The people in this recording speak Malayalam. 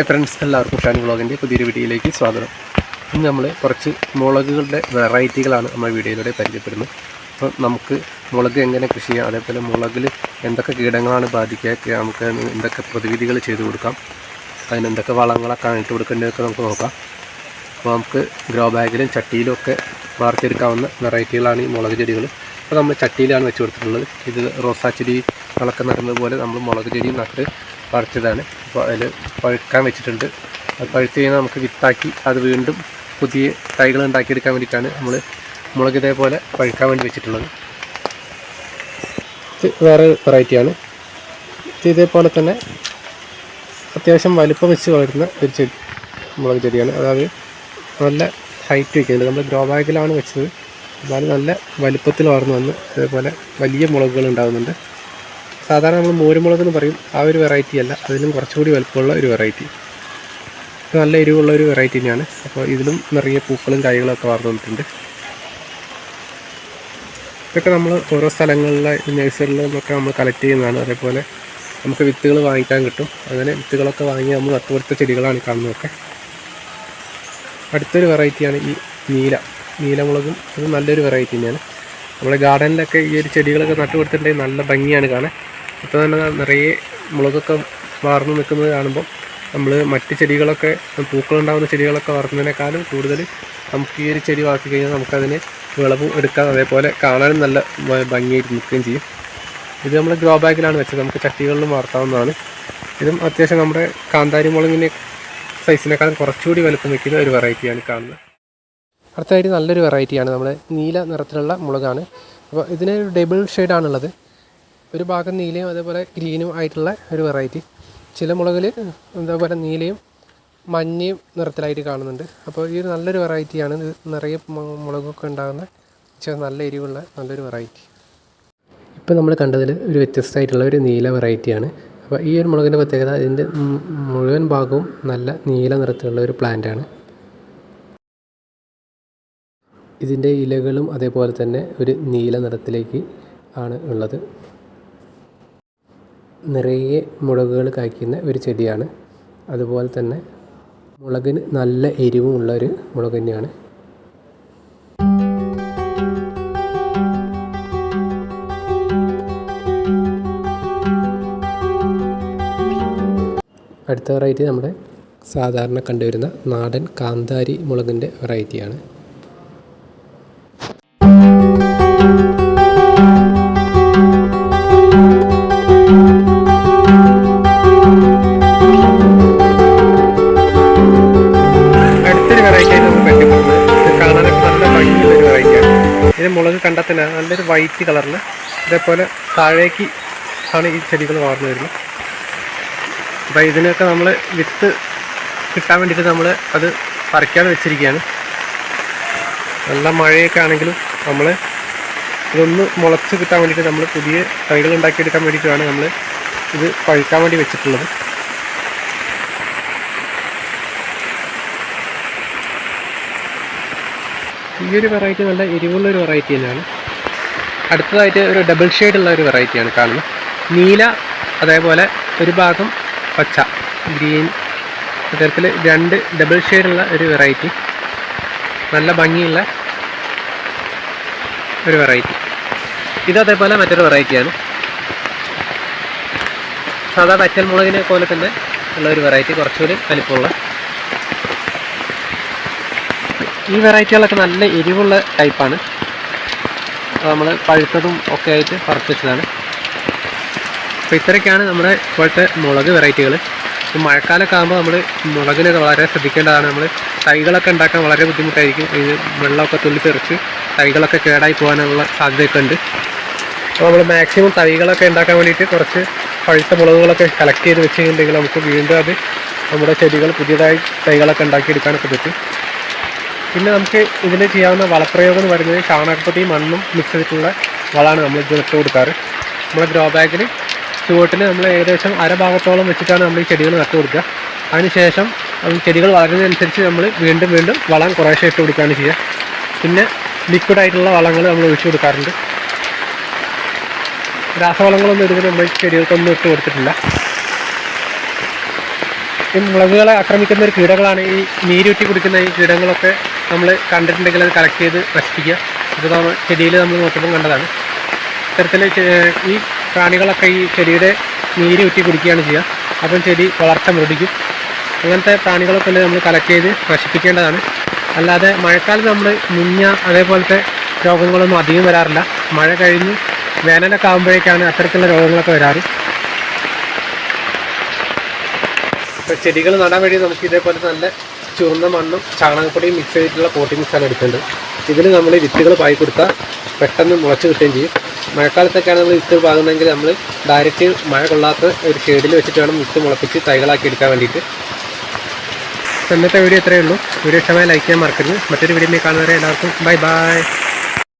ഹായ് ഫ്രണ്ട്സ് എല്ലാവർക്കും ഷാനി വ്ളോഗിന്റെ പുതിയൊരു വീഡിയോയിലേക്ക് സ്വാഗതം. ഇന്ന് നമ്മൾ കുറച്ച് മുളകുകളുടെ വെറൈറ്റികളാണ് നമ്മുടെ വീഡിയോയിലൂടെ പരിചയപ്പെടുന്നത്. അപ്പോൾ നമുക്ക് മുളക് എങ്ങനെ കൃഷി ചെയ്യാം അതേപോലെ മുളകിൽ എന്തൊക്കെ കീടങ്ങളാണ് ബാധിക്കുക നമുക്ക് എന്തൊക്കെ പ്രതിവിധികൾ ചെയ്തു കൊടുക്കാം അതിന് എന്തൊക്കെ വളങ്ങളൊക്കെ ഇട്ട് കൊടുക്കേണ്ടതൊക്കെ നമുക്ക് നോക്കാം. അപ്പോൾ നമുക്ക് ഗ്രോ ബാഗിലും ചട്ടിയിലും ഒക്കെ വാർത്തെടുക്കാവുന്ന വെറൈറ്റികളാണ് ഈ മുളക് ചെടികൾ അപ്പോൾ നമ്മൾ ചട്ടിയിലാണ് വെച്ച് കൊടുത്തിട്ടുള്ളത്. ഇത് റോസാ ചെടികളൊക്കെ നടുന്നത് പോലെ നമ്മൾ മുളക് ചെടിയും നട്ട് പറിച്ചതാണ് അപ്പോൾ അതിൽ പഴുക്കാൻ വെച്ചിട്ടുണ്ട്. അത് പഴുത്ത് കഴിഞ്ഞാൽ നമുക്ക് വിത്താക്കി അത് വീണ്ടും പുതിയ തൈകൾ ഉണ്ടാക്കിയെടുക്കാൻ വേണ്ടിയിട്ടാണ് നമ്മൾ മുളക് ഇതേപോലെ പഴുക്കാൻ വേണ്ടി വെച്ചിട്ടുള്ളത്. ഇത് വേറെ വെറൈറ്റിയാണ് ഇത് ഇതേപോലെ തന്നെ അത്യാവശ്യം വലുപ്പം വെച്ച് വളരുന്ന ഒരു ചെടി മുളക് ചെടിയാണ്. അതായത് നല്ല ഹൈറ്റ് വയ്ക്കുന്നുണ്ട്. നമ്മൾ ഗ്രോ ബാഗിലാണ് വെച്ചത്. എന്നാലും നല്ല വലുപ്പത്തിൽ വളർന്നു വന്ന് അതേപോലെ വലിയ മുളകുകൾ ഉണ്ടാകുന്നുണ്ട്. സാധാരണ നമ്മൾ മോരുമുളക് എന്ന് പറയും. ആ ഒരു വെറൈറ്റി അല്ല. അതിലും കുറച്ചുകൂടി വലുപ്പമുള്ള ഒരു വെറൈറ്റി നല്ല എരിവുള്ള ഒരു വെറൈറ്റി തന്നെയാണ്. അപ്പോൾ ഇതിലും നിറയെ പൂക്കളും കായ്കളും ഒക്കെ വളർന്നു വന്നിട്ടുണ്ട്. ഇതൊക്കെ നമ്മൾ ഓരോ സ്ഥലങ്ങളിലെ നഴ്സറിയിൽ നിന്നൊക്കെ നമ്മൾ കളക്ട് ചെയ്യുന്നതാണ്. അതേപോലെ നമുക്ക് വിത്തുകൾ വാങ്ങിക്കാൻ കിട്ടും. അങ്ങനെ വിത്തുകളൊക്കെ വാങ്ങി നമ്മൾ നട്ടുകൊടുത്ത ചെടികളാണ് കാണുന്നതൊക്കെ. അടുത്തൊരു വെറൈറ്റിയാണ് ഈ നീല. നീലമുളകും അത് നല്ലൊരു വെറൈറ്റി തന്നെയാണ്. നമ്മുടെ ഗാർഡനിലൊക്കെ ഈ ഒരു ചെടികളൊക്കെ നട്ടുപിടുത്തിട്ടുണ്ടെങ്കിൽ നല്ല ഭംഗിയാണ് കാണാൻ. ഇപ്പോൾ തന്നെ നിറയെ മുളകൊക്കെ വളർന്നു നിൽക്കുന്നത് കാണുമ്പോൾ നമ്മൾ മറ്റ് ചെടികളൊക്കെ പൂക്കളുണ്ടാകുന്ന ചെടികളൊക്കെ വളർത്തുന്നതിനേക്കാളും കൂടുതൽ നമുക്ക് ഈ ഒരു ചെടി വളർത്തി കഴിഞ്ഞാൽ നമുക്കതിന് വിളവും എടുക്കാം. അതേപോലെ കാണാനും നല്ല ഭംഗിയായിട്ട് നിൽക്കുകയും ചെയ്യും. ഇത് നമ്മൾ ഗ്രോ ബാഗിലാണ് വെച്ചത്. നമുക്ക് ചട്ടികളിലും വളർത്താവുന്നതാണ് ഇതും അത്യാവശ്യം നമ്മുടെ കാന്താരി മുളകിന്റെ സൈസിനേക്കാളും കുറച്ചുകൂടി വലുപ്പം വയ്ക്കുന്ന ഒരു വെറൈറ്റിയാണ് കാണുന്നത്. അടുത്തതായിട്ട് നല്ലൊരു വെറൈറ്റിയാണ് നമ്മുടെ നീല നിറത്തിലുള്ള മുളകാണ്. അപ്പോൾ ഇതിനൊരു ഡബിൾ ഷെയ്ഡാണുള്ളത്. ഒരു ഭാഗം നീലയും അതേപോലെ ഗ്രീനും ആയിട്ടുള്ള ഒരു വെറൈറ്റി ചില മുളകിൽ അതേപോലെ നീലയും മഞ്ഞയും നിറത്തിലായിട്ട് കാണുന്നുണ്ട്. അപ്പോൾ ഈ ഒരു നല്ലൊരു വെറൈറ്റിയാണ് ഇത്. നിറയെ മുളകൊക്കെ ഉണ്ടാകുന്ന പക്ഷേ നല്ല എരിവുള്ള നല്ലൊരു വെറൈറ്റി ഇപ്പോൾ നമ്മൾ കണ്ടതിൽ ഒരു വ്യത്യസ്തമായിട്ടുള്ള ഒരു നീല വെറൈറ്റിയാണ് അപ്പോൾ ഈ ഒരു മുളകിന്റെ പ്രത്യേകത ഇതിന്റെ മുഴുവൻ ഭാഗവും നല്ല നീല നിറത്തിലുള്ള ഒരു പ്ലാന്റാണ് ഇതിന്റെ ഇലകളും അതേപോലെ തന്നെ ഒരു നീല നിറത്തിലേക്ക് ആണ് ഉള്ളത്. നിറയെ മുളകുകൾ കായ്ക്കുന്ന ഒരു ചെടിയാണ്. അതുപോലെ തന്നെ മുളകിന് നല്ല എരിവുമുള്ള ഒരു മുളക് തന്നെയാണ്. അടുത്ത വെറൈറ്റി നമ്മുടെ സാധാരണ കണ്ടുവരുന്ന നാടൻ കാന്താരി മുളകിന്റെ വെറൈറ്റിയാണ് ഇത് മുളക് കണ്ടാൽ നല്ലൊരു വൈറ്റ് കളറിൽ ഇതേപോലെ താഴേക്ക് ആണ് ഈ ചെടികൾ വളർന്നു വരുന്നത്. അപ്പോൾ ഇതിനൊക്കെ നമ്മൾ വിത്ത് കിട്ടാൻ വേണ്ടിയിട്ട് നമ്മൾ അത് പറിക്കാതെ വെച്ചിരിക്കുകയാണ്. നല്ല മഴയൊക്കെ ആണെങ്കിലും നമ്മൾ ഇതൊന്ന് മുളച്ച് കിട്ടാൻ വേണ്ടിയിട്ട് നമ്മൾ പുതിയ തൈകൾ ഉണ്ടാക്കിയെടുക്കാൻ വേണ്ടിയിട്ടാണ് നമ്മൾ ഇത് പഴുക്കാൻ വേണ്ടി വെച്ചിട്ടുള്ളത്. ഈ ഒരു വെറൈറ്റി നല്ല എരിവുള്ള ഒരു വെറൈറ്റി തന്നെയാണ്. അടുത്തതായിട്ട് ഒരു ഡബിൾ ഷെയ്ഡുള്ള ഒരു വെറൈറ്റിയാണ് കാണുന്നത്. നീല അതേപോലെ ഒരു ഭാഗം പച്ച ഗ്രീൻ ഇത്തരത്തിൽ രണ്ട് ഡബിൾ ഷെയ്ഡുള്ള ഒരു വെറൈറ്റി നല്ല ഭംഗിയുള്ള ഒരു വെറൈറ്റി ഇത് അതേപോലെ മറ്റൊരു വെറൈറ്റിയാണ് സാധാ വറ്റൽ മുളകിനെ പോലെ തന്നെ ഉള്ള ഒരു വെറൈറ്റി കുറച്ചുകൂടി വലിപ്പമുള്ള ഈ വെറൈറ്റികളൊക്കെ നല്ല എരിവുള്ള ടൈപ്പാണ്. നമ്മൾ പഴുത്തതും ഒക്കെ ആയിട്ട് പറിച്ചതാണ് അപ്പോൾ ഇത്രയൊക്കെയാണ് നമ്മുടെ ഇപ്പോഴത്തെ മുളക് വെറൈറ്റികൾ മഴക്കാലമൊക്കെ ആകുമ്പോൾ നമ്മൾ മുളകിനൊക്കെ വളരെ ശ്രദ്ധിക്കേണ്ടതാണ്. നമ്മൾ തൈകളൊക്കെ ഉണ്ടാക്കാൻ വളരെ ബുദ്ധിമുട്ടായിരിക്കും. ഇത് വെള്ളമൊക്കെ തുള്ളി തെറിച്ച് തൈകളൊക്കെ കേടായി പോകാനുള്ള സാധ്യതയൊക്കെ ഉണ്ട്. അപ്പോൾ നമ്മൾ മാക്സിമം തൈകളൊക്കെ ഉണ്ടാക്കാൻ വേണ്ടിയിട്ട് കുറച്ച് പഴുത്ത മുളകുകളൊക്കെ കളക്ട് ചെയ്ത് വെച്ച് കഴിഞ്ഞിട്ടുണ്ടെങ്കിൽ നമുക്ക് വീണ്ടും അത് നമ്മുടെ ചെടികൾ പുതിയതായി തൈകളൊക്കെ ഉണ്ടാക്കിയെടുക്കാനൊക്കെ പറ്റും. പിന്നെ നമുക്ക് ഇതിൽ ചെയ്യാവുന്ന വളപ്രയോഗം എന്ന് പറയുന്നത് ചാണകപ്പൊടി മണ്ണും മിക്സ് ചെയ്തിട്ടുള്ള വളമാണ് നമ്മൾ ഇത് ഇട്ട് കൊടുക്കാറ്. നമ്മുടെ ഗ്രോ ബാഗിൽ ചുവട്ടിൽ നമ്മൾ ഏകദേശം അര ഭാഗത്തോളം വെച്ചിട്ടാണ് നമ്മൾ ഈ ചെടികൾ നട്ടു കൊടുക്കുക. അതിനുശേഷം അത് ചെടികൾ വളരുന്നതനുസരിച്ച് നമ്മൾ വീണ്ടും വീണ്ടും വളം കുറേശ്ശെ ഇട്ട് കൊടുക്കുകയാണ് ചെയ്യുക. പിന്നെ ലിക്വിഡ് ആയിട്ടുള്ള വളങ്ങൾ നമ്മൾ ഒഴിച്ചു കൊടുക്കാറുണ്ട്. രാസവളങ്ങളൊന്നും ഇതിന് നമ്മൾ ചെടികൾക്കൊന്നും ഇട്ട് കൊടുത്തിട്ടില്ല. ഈ മുളകുകളെ ആക്രമിക്കുന്ന ഒരു കീടങ്ങളാണ് ഈ നീരൂറ്റി കുടിക്കുന്ന ഈ കീടങ്ങളൊക്കെ നമ്മൾ കണ്ടിട്ടുണ്ടെങ്കിൽ അത് കളക്ട് ചെയ്ത് നശിപ്പിക്കുക. ഇത് നമ്മൾ ചെടിയിൽ നമ്മൾ നോക്കുമ്പോൾ കണ്ടതാണ്. ഇത്തരത്തിൽ ഈ പ്രാണികളൊക്കെ ഈ ചെടിയുടെ നീര് ഊറ്റി കുടിക്കുകയാണ് ചെയ്യുക. അപ്പം ചെടി വളർച്ച മുടിക്കും അങ്ങനത്തെ പ്രാണികളൊക്കെ നമ്മൾ കളക്ട് ചെയ്ത് നശിപ്പിക്കേണ്ടതാണ്. അല്ലാതെ മഴക്കാലത്ത് നമ്മൾ മുഞ്ഞ അതേപോലത്തെ രോഗങ്ങളൊന്നും അധികം വരാറില്ല. മഴ കഴിഞ്ഞ് വേനലൊക്കെ ആകുമ്പോഴേക്കാണ് അത്തരത്തിലുള്ള രോഗങ്ങളൊക്കെ വരാറ് ഇപ്പോൾ ചെടികൾ നടാൻ വേണ്ടി നമുക്ക് ഇതേപോലെ നല്ല ചുവന്ന മണ്ണും ചാണകപ്പൊടിയും മിക്സ് ചെയ്തിട്ടുള്ള പോട്ടി മിക്സാണ് എടുക്കേണ്ടത്. ഇതിൽ നമ്മൾ വിത്തുകൾ പായി കൊടുത്താൽ പെട്ടെന്ന് മുളച്ച് കിട്ടുകയും ചെയ്യും. മഴക്കാലത്തൊക്കെയാണ് നമ്മൾ വിത്ത് പാകുന്നതെങ്കിൽ നമ്മൾ ഡയറക്റ്റ് മഴ കൊള്ളാത്ത ഒരു ഷെയ്ഡിൽ വെച്ചിട്ട് വേണം വിത്ത് മുളപ്പിച്ച് തൈകളാക്കി എടുക്കാൻ വേണ്ടിയിട്ട്. ഇന്നത്തെ വീഡിയോ ഇത്രയേ ഉള്ളൂ. വീഡിയോ ഇഷ്ടമായി ലൈക്ക് ചെയ്യാൻ മറക്കരുത്. മറ്റൊരു വീഡിയോ കാണുന്നവരെ എല്ലാവർക്കും ബൈ ബൈ